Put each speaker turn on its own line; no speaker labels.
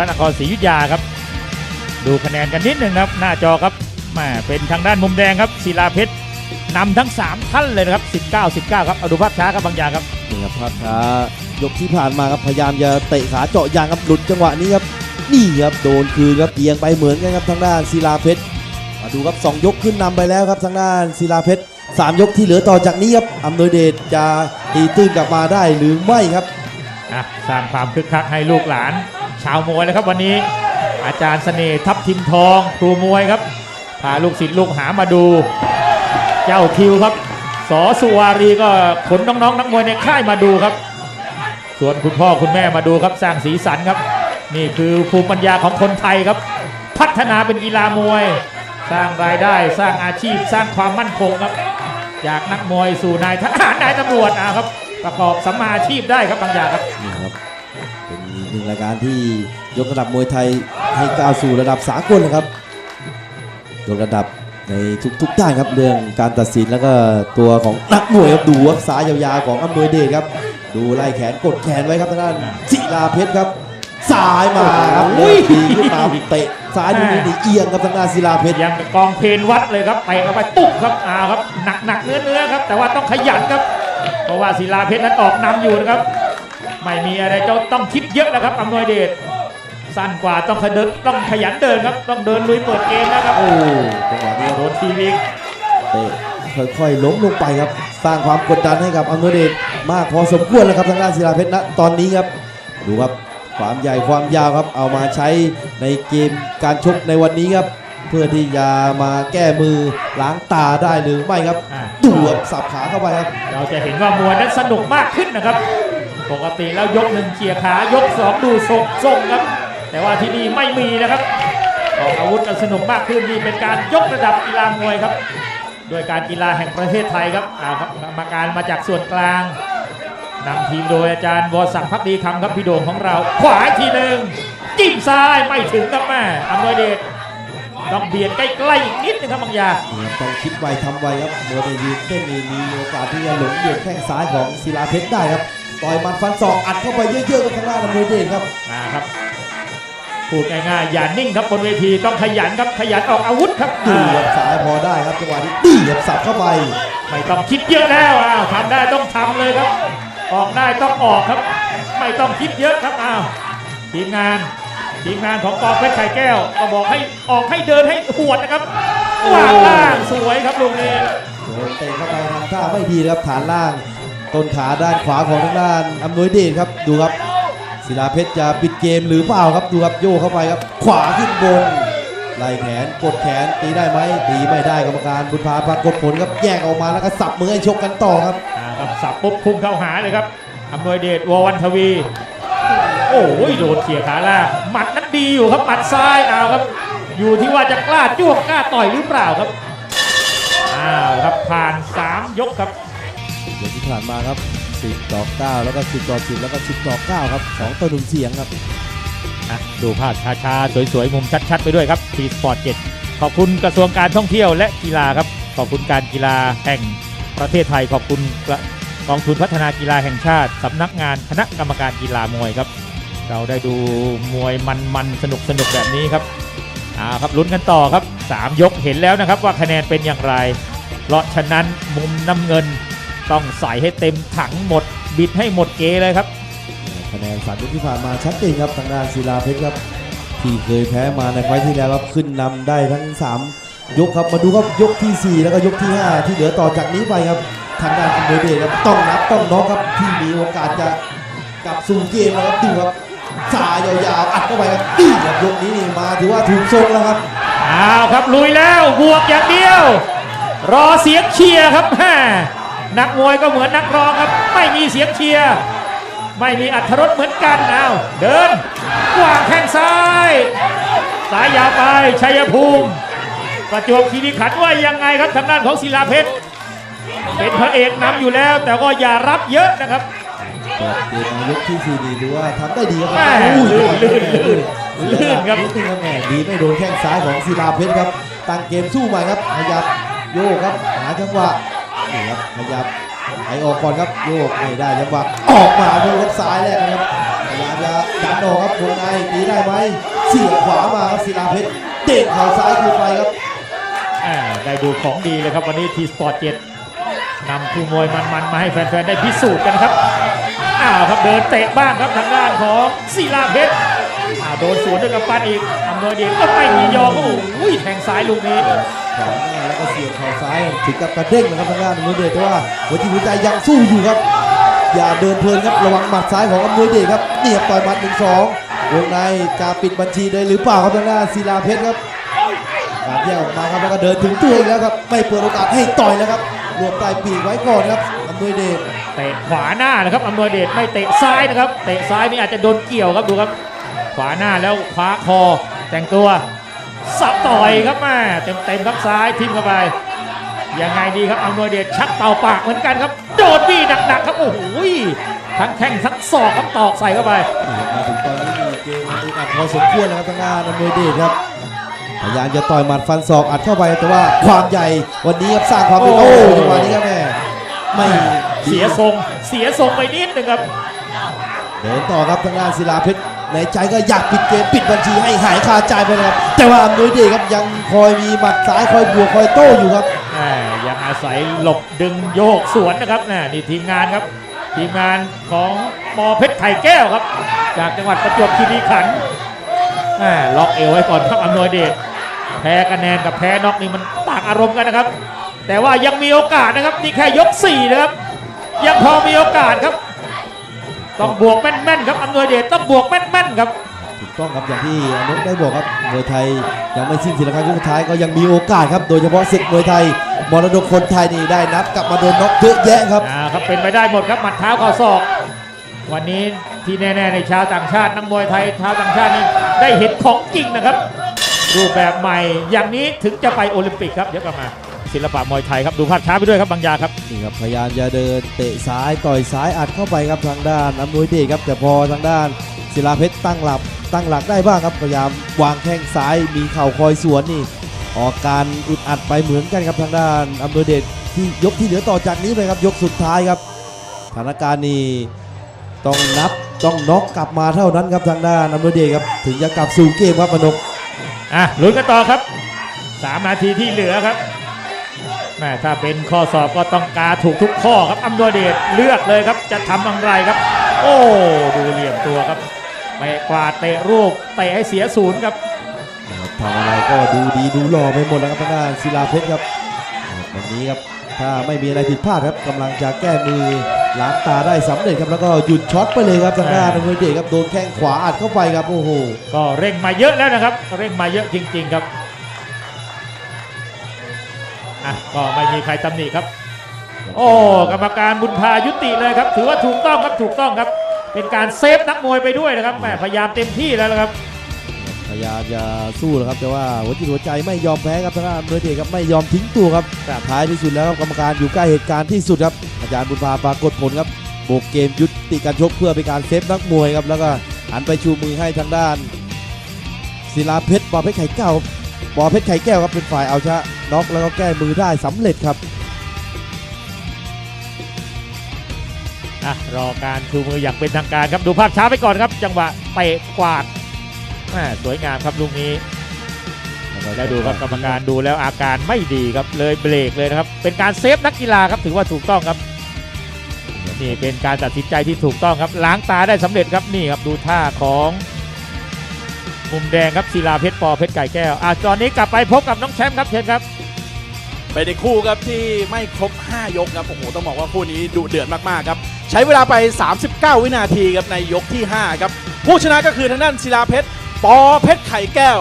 ระนครศรีอยุธยาครับ ดูคะแนนกันนิดหนึ่งครับ หน้าจอครับแหมาเป็นทางด้านมุมแดงครับศิลาเพชรนำทั้ง 3 ท่านเลยนะครับ 19 19 ครับเอาดูภาพช้าครับบางอย่างครับ
นี่ครับภาพช้ายกที่ผ่านมาครับพยายามจะเตะขาเจาะยางครับหลุดจังหวะนี้ครับนี่ครับโดนคืนครับเอียงไปเหมือนกันครับทางด้านศิลาเพชรมาดูครับสองยกขึ้นนำไปแล้วครับทางด้านศิลาเพชรสามยกที่เหลือต่อจากนี้ครับอำนวยเดชจะตีตื้นกลับมาได้หรือไม่ครับ
อะสร้างความคึกคักให้ลูกหลาน ชาวมวยเลยครับวันนี้อาจารย์เสน่ห์ทับทิมทอง ครูมวยครับพาลูกศิษย์ลูกหามาดู เจ้าทิวครับสอสุวารีก็ขนน้องๆนักมวยในค่ายมาดูครับ ส่วนคุณพ่อคุณแม่มาดูครับสร้างสีสันครับ นี่คือภูมิปัญญาของคนไทยครับ พัฒนาเป็นกีฬามวย สร้างรายได้สร้างอาชีพสร้างความมั่นคงครับจากนักมวยสู่นายทหารนายตำรวจอะครับ ประกอบสัมมาอาชีพได้ครับบางอย่างครับ
หนึ่งรายการที่ยกระดับมวยไทยให้ก้าวสู่ระดับสากลนะครับยกระดับในทุกๆด้านครับเรื่องการตัดสินแล้วก็ตัวของนักมวยครับดูครับซ้ายยาวๆของอำนวยเดชครับ ดูไล่แขนกดแขนไว้ครับทางด้านศิลาเพชรครับซ้ายมาครับ
โอ้ย
ปีขึ้นมาเตะซ้ายดูนี่นี่เอียงครับทางด้านศิลาเพชร
ยังกับกองเพลนวัดเลยครับไปเข้าไปตุ๊บครับอ้าวครับหนักหนักเนื้อเนื้อครับแต่ว่าต้องขยันครับ เพราะว่าศิลาเพชรนั้นออกนำอยู่นะครับ ไม่มีอะไรจะต้องคิดเยอะนะครับอำนวยเดชสั้นกว่าต้องขยันต้องขยันเดินครับ ต้องเดินลุยเปิดเกมนะครับ
โอ้จังหวะนี้
โดนทีวี
เตะค่อยๆล้มลงไปครับ สร้างความกดดันให้กับอำนวยเดชมากพอสมควรแล้วครับทางด้านศิลาเพชรณตอนนี้ครับดูครับความใหญ่ความยาวครับ เอามาใช้ในเกมการชกในวันนี้ครับ เพื่อที่จะมาแก้มือล้างตาได้หรือไม่ครับ
อ่า
ดูครับสับขาเข้าไปครับ
เราจะเห็นว่ามวยนั้นสนุกมากขึ้นนะครับ ปกติแล้วยกหนึ่งเขี่ยขายกสองดูทรงทรงครับ แต่ว่าที่นี่ไม่มีนะครับออกอาวุธกันสนุกมากขึ้นนี่เป็นการยกระดับกีฬามวยครับด้วยการกีฬาแห่งประเทศไทยครับอ่าครับกรรมการมาจากส่วนกลางนำทีมโดยอาจารย์วศักดิ์พักดีคำครับพี่โด่งของเรา ขวาอีกทีหนึ่งจิ้มซ้ายไม่ถึงครับแม่อำนวยเดชต้องเบียดใกล้ๆอีกนิดนึงครับบางยา
ต้องคิดไวทำไวครับเมื่อได้ยืนเต้นมีโอกาสที่จะหลงเหยียบแข้งซ้ายของศิลาเพชรได้ครับ ต่อยหมัดฟันศอกอัดเข้าไปเยอะๆกับทางด้านอำนวยเดชครับ
มาครับพูดง่ายๆอย่านิ่งครับบนเวทีต้องขยันครับขยันออกอาวุธครับ
ดู
อ่า
ครับซ้ายพอได้ครับจังหวะนี้ดีครับสับเข้าไป
ไม่ต้องคิดเยอะแล้วอ้าวทำได้ต้องทำเลยครับ ออกได้ต้องออกครับ ไม่ต้องคิดเยอะครับอ้าวทีมงานทีมงานของกองเพชรไข่แก้วก็บอกให้ออกให้เดินให้หวดนะครับวางล่างสวยครับลูกนี้
โดนเตะเข้าไปทำท่าไม่ดีนะครับฐานล่าง ต้นขาด้านขวาของทางด้านอำนวยเดชครับดูครับศิลาเพชรจะปิดเกมหรือเปล่าครับดูครับโยกเข้าไปครับ ขวาขึ้นบนไล่แขนกดแขนตีได้ไหมตีไม่ได้กรรมการบุญพาปรากฏผลครับแยกออกมาแล้วก็สับมือให้ชกกันต่อครับ
อ่าครับสับปุ๊บพุ่งเข้าหาเลยครับอำนวยเดชววันทวี โอ้ยโดนเขี่ยขาล่างหมัดนั้นดีอยู่ครับหมัดซ้ายเอาครับ อยู่ที่ว่าจะกล้าจ้วงกล้าต่อยหรือเปล่าครับอ้าวครับผ่าน 3 ยกครับ
ยวที่ผ่านมาครับ 10 ต่อ 9 แล้วก็ 10 ต่อ 10 แล้วก็ 10 ต่อ 9 ครับ 2 ต่อ 1 เสียงครับ
อะดูภาพช้าๆ สวยๆ มุมชัดๆ ไปด้วยครับทีสปอร์ต7ขอบคุณกระทรวงการท่องเที่ยวและกีฬาครับ ขอบคุณการกีฬาแห่งประเทศไทย ขอบคุณกองทุนพัฒนากีฬาแห่งชาติสำนักงานคณะกรรมการกีฬามวยครับ เราได้ดูมวยมันๆ สนุกๆ แบบนี้ครับอ่าครับลุ้นกันต่อครับ 3 ยกเห็นแล้วนะครับว่าคะแนนเป็นอย่างไร เพราะฉะนั้นมุมน้ำเงิน ต้องใส่ให้เต็มถังหมด บิดให้หมดเกเลยครับ
คะแนนสามยกที่ผ่านมาชัดเจนครับทางด้านศิลาเพชรครับ ที่เคยแพ้มาในไฟล์ที่แล้วครับขึ้นนำได้ทั้ง 3 ยกครับมาดูครับยกทีสี่ 4 แล้วก็ยกที่ 5 ที่เหลือต่อจากนี้ไปครับทางด้านคุณเดชครับต้องนับต้องน็อกครับที่มีโอกาสจะกลับสู่เกมแล้วครับดูครับสายยาวๆอัดเข้าไปครับดีครับยกนี้นี่มาถือว่าถูกทรงแล้วครับ
อ้าวครับลุยแล้วบวกอย่างเดียว รอเสียงเชียร์ครับแม่ นักมวยก็เหมือนนักร้องครับ ไม่มีเสียงเชียร์ไม่มีอัธรสเหมือนกันอ้าวเดินวางแข้งซ้าย สายยาวไปชัยภูมิ ประจวบคีรีขันธ์ว่ายังไงครับทางด้านของศิลาเพชรเป็นพระเอกนำอยู่แล้ว แต่ก็อย่ารับเยอะนะครับ
เปิดเกมมายกที่สี่นี่ถือว่าทำได้ดีครับ
แม่
อุ้ย
ลื่นลื่นลื่นลื่นครับ
นิดนึงครับแหมดีไม่โดนแข้งซ้ายของศิลาเพชรครับตั้งเกมสู้ใหม่ครับขยับโยกครับหาจังหวะ นี่ครับขยับไหลออกก่อนครับโยกไม่ได้จังหวะออกมาดูครับซ้ายแรกนะครับขยายามจะดันออกครับวงในตีได้ไหมเสียบขวามาครับศิลาเพชรเด็กเข่าซ้ายคืนไปครับ
อ่าได้ดูของดีเลยครับวันนี้ทีสปอร์ตเจ็ดนำคู่มวยมันๆมาให้แฟนๆได้พิสูจน์กันครับอ้าวครับเดินเตะบ้างครับทางด้านของศิลาเพชรอ้าวโดนสวนด้วยกับปั้นอีกอำนวยเดชก็ไม่มียอมโอ้โหแทงซ้ายลูกนี้
ขวางหน้าแล้วก็เสียบเข่าซ้ายถึงกับกระเด้งนะครับทางด้านอำนวยเดชแต่ว่าหัวจิตหัวใจยังสู้อยู่ครับ อย่าเดินเพลินครับระวังหมัดซ้ายของอำนวยเดชครับนี่ครับต่อยหมัดหนึ่งสองวงในจะปิดบัญชีได้หรือเปล่าครับทางด้านศิลาเพชรครับการแยกออกมาครับแล้วก็เดินถึงตัวอีกแล้วครับไม่เปิดโอกาสให้ต่อยแล้วครับรวมใต้ปีกไว้ก่อนครับอำนวยเดช
เตะขวาหน้านะครับอำนวยเดชไม่เตะซ้ายนะครับเตะซ้ายนี่อาจจะโดนเกี่ยวครับดูครับ ขวาหน้าแล้วคว้าคอแต่งตัว สับต่อยครับแม่เต็มเต็มๆครับซ้ายทิมเข้าไป ยังไงดีครับอำนวยเดชชักเป่าปากเหมือนกันครับ โดนบี้หนักๆครับโอ้โหทั้งแข้งทั้งศอกครับตอกใส่เข้าไป
มาถึงตอนนี้มีเกมอึดอัดพอสมควรนะครับทางด้านอำนวยเดชครับพยายามจะต่อยหมัดฟันศอกอัดเข้าไปแต่ว่าความใหญ่วันนี้ครับสร้างความเป็น
โอ้
โอ้จังหวะนี้ครับแม่ไม่
เสียทรงเสียทรงไปนิดนึงครับ
เดินต่อครับทางด้านศิลาเพชร ในใจก็อยากปิดเกมปิดบัญชีให้หายคาใจไปนะครับ แต่ว่าอำนวยเดชครับยังคอยมีหมัดซ้ายคอยบวกคอยโต้อยู่ครับ
ยังอาศัยหลบดึงโยกสวนนะครับน,นี่ทีมงานครับ ทีมงานของปอเพชรไข่แก้วครับ จากจังหวัดประจวบคีรีขันธ์ล็อกเอวไว้ก่อนครับอำนวยเดชแพ้คะแนนกับแพ้น็อกนี่มันต่างอารมณ์กันนะครับ แต่ว่ายังมีโอกาสนะครับนี่แค่ยก4นะครับยังพอมีโอกาสครับ ต้องบวกแม่นๆครับอำนวยเดชต้องบวกแม่นๆครับ
ถูกต้องครับอย่างที่อนุได้บอกครับมวยไทยยังไม่สิ้นสุดนะครับช่วงสุดท้ายก็ยังมีโอกาสครับ โดยเฉพาะศึกมวยไทยมรดกคนไทยนี่ได้นับกลับมาโดนน็อกเยอะแยะครับ
อ่าครับเป็นไปได้หมดครับหมัดเท้าเข่าศอก วันนี้ที่แน่ๆในชาวต่างชาตินักมวยไทยชาวต่างชาตินี่ได้เห็นของจริงนะครับรูปแบบใหม่อย่างนี้ถึงจะไปโอลิมปิกครับเดี๋ยวกลับมา ศิลปะมวยไทยครับดูภาพช้าไปด้วยครับบางยาครับ
นี่ครับพยายามจะเดินเตะซ้ายต่อยซ้ายอัดเข้าไปครับทางด้านอำนวยเดชครับแต่พอทางด้านศิลาเพชรตั้งหลับตั้งหลักได้บ้างครับพยายามวางแข้งซ้ายมีเข่าคอยสวนนี่ ออกการอึดอัดไปเหมือนกันครับทางด้านอำนวยเดชที่ยกที่เหลือต่อจากนี้ไปครับยกสุดท้ายครับสถานการณ์นี้ต้องนับต้องน็อกกลับมาเท่านั้นครับทางด้านอำนวยเดชครับถึงจะกลับสู่เกมครับมนก
อะลุ้นกันต่อครับสามนาทีที่เหลือครับ แม่ถ้าเป็นข้อสอบก็ต้องกาถูกทุกข้อครับอำนวยเดชเลือกเลยครับ จะทำอย่างไรครับ โอ้ดูเหลี่ยมตัวครับไปกวาดเตะรูปเตะให้เสียศูนย์ครับ
นะครับทำอะไรก็ดูดีดูหล่อไปหมดแล้วครับทางด้านศิลาเพชรครับวันนี้ครับถ้าไม่มีอะไรผิดพลาดครับกำลังจะแก้มือล้างตาได้สำเร็จครับแล้วก็หยุดช็อตไปเลยครับทางด้านอำนวยเดชครับโดนแข้งขวาอัดเข้าไปครับโอ้โห
ก็เร่งมาเยอะแล้วนะครับ เร่งมาเยอะจริง ๆ ครับ อะก็ไม่มีใครตำหนิครับ โอ้กรรมการบุญพายุติเลยครับ ถือว่าถูกต้องครับถูกต้องครับ เป็นการเซฟนักมวยไปด้วยนะครับแหมพยายามเต็มที่แล้วนะครับ
พยายามจะสู้นะครับแต่ว่าหัวจิตหัวใจไม่ยอมแพ้ครับทางด้านอำนวยเดชครับไม่ยอมทิ้งตัวครับ
ครับ
ท้ายที่สุดแล้วครับกรรมการอยู่ใกล้เหตุการณ์ที่สุดครับอาจารย์บุญพาปรากฏผลครับโบกเกมยุติการชกเพื่อเป็นการเซฟนักมวยครับแล้วก็หันไปชูมือให้ทางด้านศิลาเพชรปอเพชรไข่แก้วปอเพชรไข่แก้วครับเป็นฝ่ายเอาชนะ น็อกแล้วก็แก้มือได้สำเร็จครับ
อะรอการชูมืออย่างเป็นทางการครับดูภาพช้าไปก่อนครับ จังหวะเตะกวาดแหม่สวยงามครับลูกนี้แล้วดูครับกรรมการดูแล้วอาการไม่ดีครับเลยเบรกเลยนะครับ เป็นการเซฟนักกีฬาครับถือว่าถูกต้องครับนี่เป็นการตัดสินใจที่ถูกต้องครับล้างตาได้สำเร็จครับนี่ครับดูท่าของ มุมแดงครับศิลาเพชรปอเพชรไก่แก้วอะตอนนี้กลับไปพบกับน้องแชมป์ครับเชิญครับ
ไปในคู่ครับที่ไม่ครบ 5 ยกครับโอ้โหต้องบอกว่าคู่นี้ดุเดือดมากๆครับใช้เวลาไป 39 วินาทีครับในยกที่ 5 ครับ ผู้ชนะก็คือทางด้านศิลาเพชรปอเพชรไข่แก้ว